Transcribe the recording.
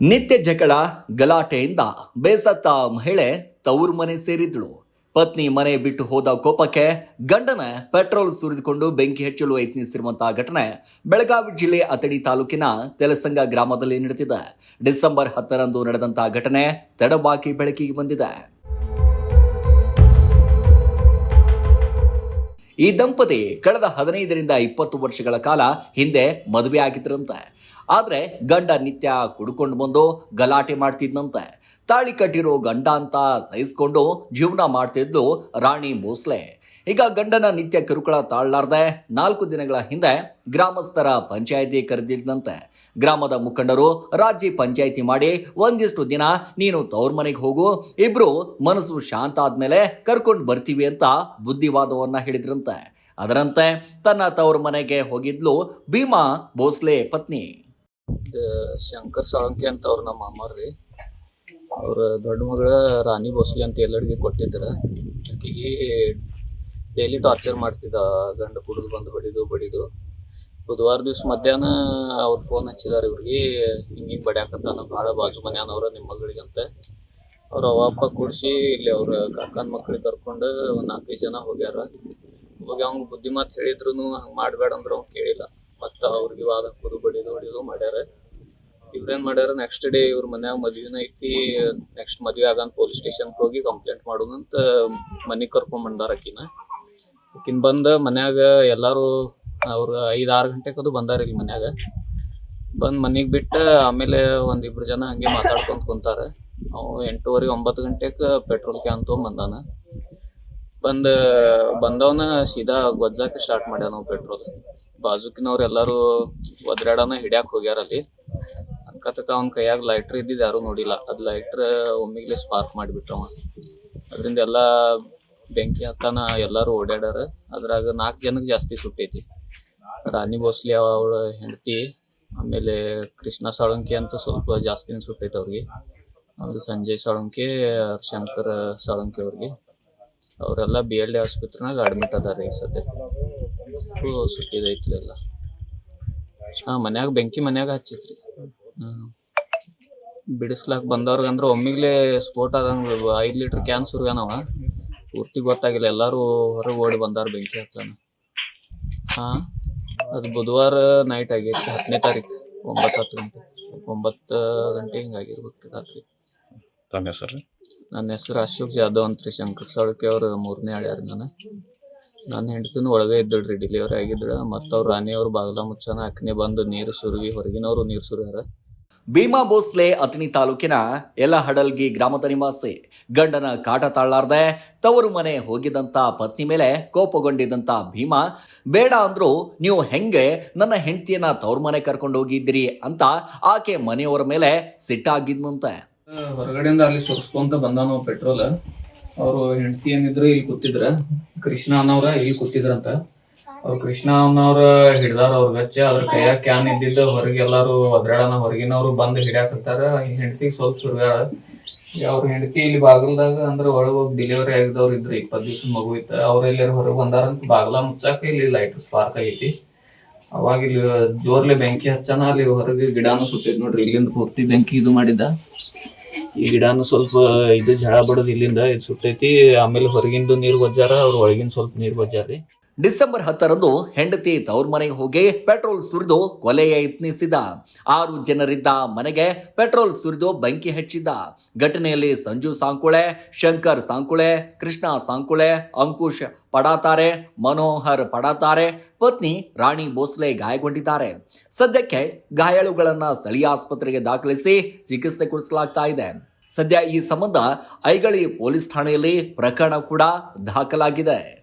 ನಿತ್ಯ ಜಗಳ ಗಲಾಟೆಯಿಂದ ಬೇಸತ್ತ ಮಹಿಳೆ ತವರು ಮನೆ ಸೇರಿದ್ಳು ಪತ್ನಿ ಮನೆ ಬಿಟ್ಟು ಹೋದ ಕೋಪಕ್ಕೆ ಗಂಡನ ಪೆಟ್ರೋಲ್ ಸುರಿದುಕೊಂಡು ಬೆಂಕಿ ಹಚ್ಚಲು ಯತ್ನಿಸಿರುವಂತಹ ಘಟನೆ ಬೆಳಗಾವಿ ಜಿಲ್ಲೆ ಅತಡಿ ತಾಲೂಕಿನ ತೆಲಸಂಗ ಗ್ರಾಮದಲ್ಲಿ ನಡೆದಿದೆ. ಡಿಸೆಂಬರ್ ಹತ್ತರಂದು ನಡೆದಂತಹ ಘಟನೆ ತಡವಾಗಿ ಬೆಳಕಿಗೆ ಬಂದಿದೆ. ಈ ದಂಪತಿ ಕಳೆದ ಹದಿನೈದರಿಂದ ಇಪ್ಪತ್ತು ವರ್ಷಗಳ ಕಾಲ ಹಿಂದೆ ಮದುವೆ ಆಗಿದ್ರಂತೆ ಆದ್ರೆ ಗಂಡ ನಿತ್ಯ ಕುಡ್ಕೊಂಡು ಬಂದು ಗಲಾಟೆ ಮಾಡ್ತಿದ್ನಂತೆ. ತಾಳಿ ಕಟ್ಟಿರೋ ಗಂಡ ಅಂತ ಸಹಿಸ್ಕೊಂಡು ಜೀವನ ಮಾಡ್ತಿದ್ದು ರಾಣಿ ಭೋಸ್ಲೆ. ಈಗ ಗಂಡನ ನಿತ್ಯ ಕಿರುಕುಳ ತಾಳ್ಲಾರ್ದೆ ನಾಲ್ಕು ದಿನಗಳ ಹಿಂದೆ ಗ್ರಾಮಸ್ಥರ ಪಂಚಾಯಿತಿ ಕರೆದಿದ್ದಂತೆ. ಗ್ರಾಮದ ಮುಖಂಡರು, ರಾಜ್ಯ ಪಂಚಾಯಿತಿ ಮಾಡಿ ಒಂದಿಷ್ಟು ದಿನ ನೀನು ತವ್ರ ಮನೆಗೆ ಹೋಗು, ಇಬ್ರು ಮನಸ್ಸು ಶಾಂತ ಆದ್ಮೇಲೆ ಕರ್ಕೊಂಡು ಬರ್ತೀವಿ ಅಂತ ಬುದ್ಧಿವಾದವನ್ನ ಹೇಳಿದ್ರಂತೆ. ಅದರಂತೆ ತನ್ನ ತವ್ರ ಮನೆಗೆ ಹೋಗಿದ್ಲು ಭೀಮಾ ಭೋಸ್ಲೆ ಪತ್ನಿ. ಶಂಕರ್ ಸಾಳಂಕಿ ಅಂತ ಅವ್ರ ನಮ್ಮ ಅಮ್ಮರ್ರಿ ಅವ್ರ ದೊಡ್ಡ ಮಗಳ ರಾಣಿ ಭೋಸ್ಲೆ ಅಂತ ಎಲ್ಲರಿಗೆ ಕೊಟ್ಟಿದ್ರ. ಆಕಿಗೆ ಡೈಲಿ ಟಾರ್ಚರ್ ಮಾಡ್ತಿದ್ದ. ಗಂಡ ಕುಡಿದು ಬಂದು ಬಡಿದು ಬಡಿದು. ಬುಧವಾರ ದಿವ್ಸ ಮಧ್ಯಾಹ್ನ ಅವ್ರ ಫೋನ್ ಹಚ್ಚಿದಾರ ಇವ್ರಿಗೆ. ಹಿಂಗ್ ಹಿಂಗ್ ಬಡ್ಯಾಕತ್ತಾನ. ಭಾಳ ಬಾಜು ಮನ್ಯಾನವ್ರ ನಿಮ್ಮ ಮಗಳಿಗೆ ಅಂತ ಅವ್ರ ಅಪ್ಪ ಕೂಡಿಸಿ ಇಲ್ಲಿ ಅವ್ರ ಕಾಕನ ಮಕ್ಳಿಗೆ ಕರ್ಕೊಂಡು ಒಂದು ನಾಲ್ಕೈದು ಜನ ಹೋಗ್ಯಾರ. ಹೋಗಿ ಅವ್ನ ಬುದ್ಧಿ ಮಾತು ಹೇಳಿದ್ರು ಹಂಗೆ ಮಾಡಬೇಡ ಅಂದ್ರೆ ಅವ್ನು ಕೇಳಿಲ್ಲ. ಮತ್ತು ಅವ್ರಿಗೆ ವಾದ ಕುರುಬಡಿ ಬಡಿದು ಮಾಡ್ಯಾರ. ಇವ್ರೇನ್ ಮಾಡ್ಯಾರ ನೆಕ್ಸ್ಟ್ ಡೇ ಇವ್ರ ಮನ್ಯಾಗ ಮದ್ವಿನ ಐತಿ ನೆಕ್ಸ್ಟ್ ಮದ್ವೆ ಆಗಂತ ಪೊಲೀಸ್ ಸ್ಟೇಷನ್ ಹೋಗಿ ಕಂಪ್ಲೇಂಟ್ ಮಾಡೋದಂತ ಮನಿ ಕರ್ಕೊಂಡ್ ಬಂದಾರ ಆಕಿನ. ಆಕಿನ್ ಬಂದ ಮನ್ಯಾಗ ಎಲ್ಲಾರು ಅವ್ರ ಐದ್ ಆರ್ ಗಂಟೆಕದು ಬಂದಾರ ಇಲ್ಲಿ ಮನ್ಯಾಗ. ಬಂದ್ ಮನಿಗ್ ಬಿಟ್ಟ ಆಮೇಲೆ ಒಂದ್ ಇಬ್ರು ಜನ ಹಂಗೆ ಮಾತಾಡ್ಕೊಂತ ಕುಂತಾರ. ಅವ್ ಎಂಟೂವರೆ ಒಂಬತ್ತು ಗಂಟೆಕ್ ಪೆಟ್ರೋಲ್ ಕ್ಯಾನ್ ತಗೊಂಡ್ ಬಂದಾನ. ಬಂದ, ಬಂದವನ ಸೀದಾ ಗೊಜ್ಜಾಕ ಸ್ಟಾರ್ಟ್ ಮಾಡ್ಯಾನ ಪೆಟ್ರೋಲ್. ಬಾಜುಕಿನವ್ರು ಎಲ್ಲಾರು ಒದ್ರಾಡನ ಹಿಡ್ಯಾಕ್ ಹೋಗ್ಯಾರ ಅಲ್ಲಿ. ಅಂಕತಕ ಅವ್ನ ಕೈಯಾಗ ಲೈಟ್ರ್ ಇದ್ದಿದ್ದು ಯಾರು ನೋಡಿಲ್ಲ. ಅದ್ ಲೈಟ್ರ್ ಒಮ್ಮಿಗ್ಲೆ ಸ್ಪಾರ್ಕ್ ಮಾಡಿಬಿಟ್ರವ ಅದರಿಂದ ಎಲ್ಲಾ ಬೆಂಕಿ ಹತ್ತಾನ ಎಲ್ಲಾರು ಓಡಾಡ್ಯಾರ ಅದ್ರಾಗ ನಾಲ್ಕು ಜನಕ್ಕೆ ಜಾಸ್ತಿ ಸುಟ್ಟೈತಿ ರಾಣಿ ಭೋಸ್ಲೆ ಅವಳ ಹೆಂಡತಿ, ಆಮೇಲೆ ಕೃಷ್ಣ ಸಾಳಂಕಿ ಅಂತ ಸ್ವಲ್ಪ ಜಾಸ್ತಿನೇ ಸುಟ್ಟೈತಿ ಅವ್ರಿಗೆ. ಆಮೇಲೆ ಸಂಜಯ್ ಸಾಳಂಕಿ ಶಂಕರ್ ಸಾಳಂಕಿ ಅವ್ರಿಗೆ. ಅವರೆಲ್ಲ ಬಿ ಎಲ್ ಡಿ ಆಸ್ಪತ್ರೆನಾಗ ಅಡ್ಮಿಟ್ ಅದಾರ ಈಗ ಸದ್ಯ ಸುಟ್ಟಿದೈತ್ರಿ ಎಲ್ಲ. ಹಾ ಮನ್ಯಾಗ ಬೆಂಕಿ ಮನ್ಯಾಗ ಹಚ್ಚಿತ್ರಿ. ಹ್ಮ್. ಬಿಡಿಸ್ಲಾಕ್ ಬಂದವ್ರಿಗೆ ಅಂದ್ರೆ ಒಮ್ಮಿಗ್ಲೆ ಸ್ಫೋಟ ಆದಂಗ ಐದ್ ಲೀಟರ್ ಕ್ಯಾನ್ ಸುರ್ಗಾನವ ಪೂರ್ತಿ ಗೊತ್ತಾಗಿಲ್ಲ ಎಲ್ಲಾರು ಹೊರಗೆ ಓಡಿ ಬಂದಾರ ಬೆಂಕಿ ಹತ್ತಾನ ಹಾ ಅದು ಬುಧವಾರ ನೈಟ್ ಆಗೈತಿ ಹತ್ತನೇ ತಾರೀಕು ಒಂಬತ್ತು ಹತ್ತು ಗಂಟೆ. ಒಂಬತ್ತು ಗಂಟೆ ಹಿಂಗಾಗಿರ್ಬೇಕು ರಾತ್ರಿ. ತಮ್ಮ ಹೆಸರು? ನನ್ನ ಹೆಸರು ಅಶೋಕ್ ಜಾಧವ್ ಅಂತ್ರಿ ಶಂಕರ್ ಸಾಳುಕೆ ಅವ್ರ ಮೂರನೇ ಹಳ್ಯಾರ ನಾನು ನನ್ನ ಹೆಂಡತಿನೂ ಒಳಗೆ ಇದ್ದಳ್ರಿ ಡೆಲಿವರಿ ಆಗಿದ್ರ ಮತ್ತು ಅವ್ರ ರಾಣಿ ಅವ್ರು ಬಾಗಲ ಮುಚ್ಚನ ಅಕ್ಕನೆ ಬಂದು ನೀರು ಸುರುವಿ ಹೊರಗಿನವ್ರು ನೀರು ಸುರ್ಯಾರ. ಭೀಮಾ ಭೋಸ್ಲೆ ಅಥಣಿ ತಾಲೂಕಿನ ಯಲಹಡಲ್ಗಿ ಗ್ರಾಮದ ನಿವಾಸಿ ಗಂಡನ ಕಾಟ ತಾಳಲಾರ್ದೆ ತವರು ಮನೆ ಹೋಗಿದಂತ ಪತ್ನಿ ಮೇಲೆ ಕೋಪಗೊಂಡಿದ್ದಂತ ಭೀಮಾ ಬೇಡ ಅಂದ್ರು ನೀವು ಹೆಂಗೆ ನನ್ನ ಹೆಂಡತಿಯನ್ನ ತವ್ರ ಮನೆ ಕರ್ಕೊಂಡು ಹೋಗಿದ್ದೀರಿ ಅಂತ ಆಕೆ ಮನೆಯವರ ಮೇಲೆ ಸಿಟ್ಟಾಗಿದ್ನಂತೆ. ಹೊರಗಡೆಯಿಂದ ಅಲ್ಲಿ ಸುರಿಸ್ಕೊಂತ ಬಂದಾನು ಪೆಟ್ರೋಲ್. ಅವರು ಹೆಂಡತಿ ಏನಿದ್ರು ಇಲ್ಲಿ ಕೂತಿದ್ರ, ಕೃಷ್ಣ ಅನ್ನವ್ರ ಇಲ್ಲಿ ಕೂತಿದ್ರಂತ. ಅವ್ರು ಕೃಷ್ಣ ಅನ್ನವ್ರ ಹಿಡ್ದಾರ ಅವ್ರ ಗಚ್ಚ ಅದ್ರ ಕೈಯಾಗ ಕ್ಯಾನ್ ಇದ್ದಿದ್ದ ಹೊರಗೆ ಎಲ್ಲಾರು ಒದ್ರಾಡನ, ಹೊರಗಿನವ್ರು ಬಂದು ಹಿಡ್ಯಾಕತ್ತಾರ. ಹೆಂಡತಿ ಸ್ವಲ್ಪ ಸುರ್ಗಾಳ. ಅವ್ರ ಹೆಂಡತಿ ಇಲ್ಲಿ ಬಾಗಲ್ದಾಗ ಅಂದ್ರ ಒಳಗ್ ಹೋಗಿ ಡೆಲಿವರಿ ಆಗಿದವ್ರು ಇದ್ರು, ಇಪ್ಪತ್ತು ದಿವ್ಸ ಮಗು ಇತ್ತ, ಅವ್ರ ಎಲ್ಲಾರು ಹೊರಗೆ ಬಂದಾರಂತ ಬಾಗ್ಲ ಮುಚ್ಚಾಕ ಇಲ್ಲಿ ಲೈಟ್ ಸ್ಪಾರ್ಕ್ ಆಗೈತಿ. ಅವಾಗ ಇಲ್ಲಿ ಜೋರ್ಲೆ ಬೆಂಕಿ ಹಚ್ಚನ, ಅಲ್ಲಿ ಹೊರಗೆ ಗಿಡಾನು ಸುಟ್ಟಿದ್ ನೋಡ್ರಿ, ಇಲ್ಲಿಂದ ಪೂರ್ತಿ ಬೆಂಕಿ ಇದು ಮಾಡಿದ್ದ. ಈ ಗಿಡಾನು ಸ್ವಲ್ಪ ಇದು ಜಳ ಬಡದ್ ಇಲ್ಲಿಂದ ಇದು ಸುಟ್ಟೈತಿ. ಆಮೇಲೆ ಹೊರಗಿಂದು ನೀರು ಬಜ್ಜಾರ, ಅವ್ರ ಒಳಗಿನ ಸ್ವಲ್ಪ ನೀರು ಬಜ್ಜಾರ್ರಿ ಡಿಸೆಂಬರ್ ಹತ್ತರಂದು ಹೆಂಡತಿ ತವ್ರ ಮನೆಗೆ ಹೋಗಿ ಪೆಟ್ರೋಲ್ ಸುರಿದು ಕೊಲೆಯ ಯತ್ನಿಸಿದ. ಆರು ಜನರಿದ್ದ ಮನೆಗೆ ಪೆಟ್ರೋಲ್ ಸುರಿದು ಬೆಂಕಿ ಹಚ್ಚಿದ್ದ. ಘಟನೆಯಲ್ಲಿ ಸಂಜು ಸಾಂಕುಳೆ, ಶಂಕರ್ ಸಾಂಕುಳೆ, ಕೃಷ್ಣ ಸಾಂಕುಳೆ, ಅಂಕುಶ್ ಪಡಾತಾರೆ, ಮನೋಹರ್ ಪಡಾತಾರೆ, ಪತ್ನಿ ರಾಣಿ ಭೋಸ್ಲೆ ಗಾಯಗೊಂಡಿದ್ದಾರೆ. ಸದ್ಯಕ್ಕೆ ಗಾಯಾಳುಗಳನ್ನ ಸ್ಥಳೀಯ ಆಸ್ಪತ್ರೆಗೆ ದಾಖಲಿಸಿ ಚಿಕಿತ್ಸೆ ಕೊಡಿಸಲಾಗ್ತಾ ಇದೆ. ಸದ್ಯ ಈ ಸಂಬಂಧ ಐಗಳಿ ಪೊಲೀಸ್ ಠಾಣೆಯಲ್ಲಿ ಪ್ರಕರಣ ಕೂಡ ದಾಖಲಾಗಿದೆ.